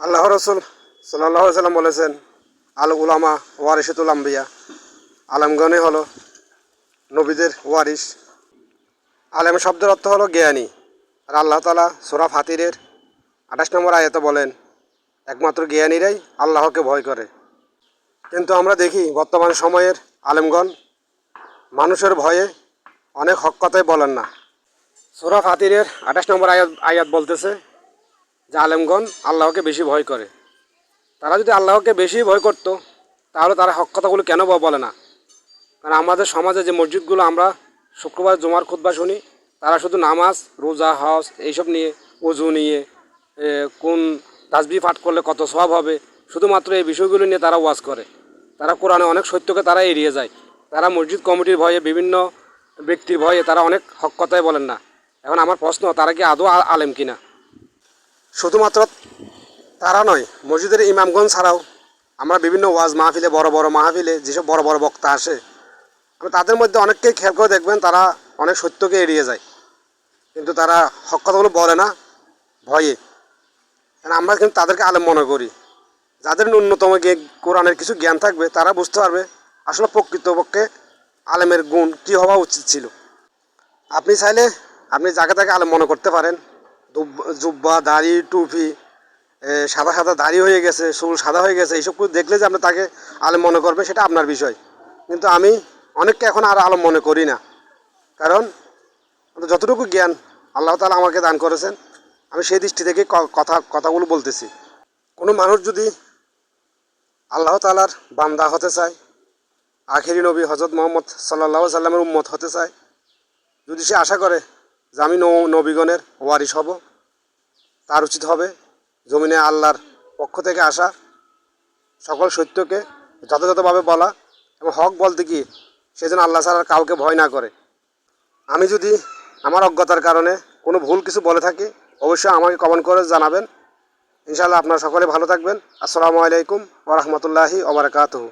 আল্লাহ রসুল সাল্লাহ সাল্লাম বলেছেন, আল উলামা ওয়ারিসুল আম্বিয়া। আলমগণই হলো নবীদের ওয়ারিস। আলেম শব্দের অর্থ হলো জ্ঞানী। আর আল্লাহ তালা সোরা ফাতিরের আঠাশ নম্বর আয়াতে বলেন, একমাত্র জ্ঞানীরাই আল্লাহকে ভয় করে। কিন্তু আমরা দেখি বর্তমান সময়ের আলেমগণ মানুষের ভয়ে অনেক হক কথাই বলেন না। সোরা ফাতিরের আঠাশ নম্বর আয়াত আয়াত বলতেছে যে আলেমগণ আল্লাহকে বেশি ভয় করে। তারা যদি আল্লাহকে বেশি ভয় করতো, তাহলে তারা হক কথাগুলো কেন বলে না? কারণ আমাদের সমাজে যে মসজিদগুলো আমরা শুক্রবার জমার খুতবা শুনি, তারা শুধু নামাজ, রোজা, হজ এইসব নিয়ে অজু নিয়ে কোন তাসবি পাঠ করলে কত সব হবে? শুধুমাত্র এই বিষয়গুলো নিয়ে তারা ওয়াজ করে। তারা কোরআনে অনেক সত্যকে তারা এড়িয়ে যায়। তারা মসজিদ কমিটির ভয়ে, বিভিন্ন ব্যক্তির ভয়ে তারা অনেক হক কথাই বলেন না। এখন আমার প্রশ্ন, তারা কি আদৌ আলেম কিনা? শুধুমাত্র তারা নয়, মসজিদের ইমামগঞ্জ ছাড়াও আমরা বিভিন্ন ওয়াজ মাহফিলে, বড় বড় মাহফিলে যেসব বড় বড় বক্তা আসে তাদের মধ্যে অনেককেই খেয়াল করে দেখবেন তারা অনেক সত্যকে এড়িয়ে যায়। কিন্তু তারা হক কথাগুলো বলে না, ভয়ে। কারণ আমরা কিন্তু তাদেরকে আলেম মনে করি। যাদের ন্যূনতম কোরআনের কিছু জ্ঞান থাকবে, তারা বুঝতে পারবে আসলে প্রকৃতপক্ষে আলেমের গুণ কী হওয়া উচিত ছিল। আপনি চাইলে আপনি যাকে তাকে আলেম মনে করতে পারেন জুব্বা, দাড়ি, টুপি সাদা সাদা দাড়ি হয়ে গেছে, চুল সাদা হয়ে গেছে, এইসব কিছু দেখলে যে আপনি তাকে আলেম মনে করবে, সেটা আপনার বিষয়। কিন্তু আমি অনেককে এখন আর আলম মনে করি না। কারণ যতটুকু জ্ঞান আল্লাহ তালা আমাকে দান করেছেন, আমি সেই দৃষ্টি থেকে কথা, কথাগুলো বলতেছি। কোনো মানুষ যদি আল্লাহ তালার বান্দা হতে চায়, আখেরি নবী হজরত মোহাম্মদ সাল্লাহ সাল্লামের উম্মত হতে চায়, যদি সে আশা করে যে আমি নবীগণের ওয়ারিস হব তার উচিত হবে জমিনে আল্লাহর পক্ষ থেকে আসা, সকল সত্যকে যথাযথভাবে বলা এবং হক বলতে কি সেজন্য আল্লাহ ছাড়া কাউকে ভয় না করে। আমি যদি আমার অজ্ঞতার কারণে কোনো ভুল কিছু বলে থাকি, অবশ্যই আমাকে কমেন্ট করে জানাবেন। ইনশাআল্লাহ আপনারা সকলে ভালো থাকবেন। আসসালামু আলাইকুম ওরহমতুল্লাহি ওবরাকাতহু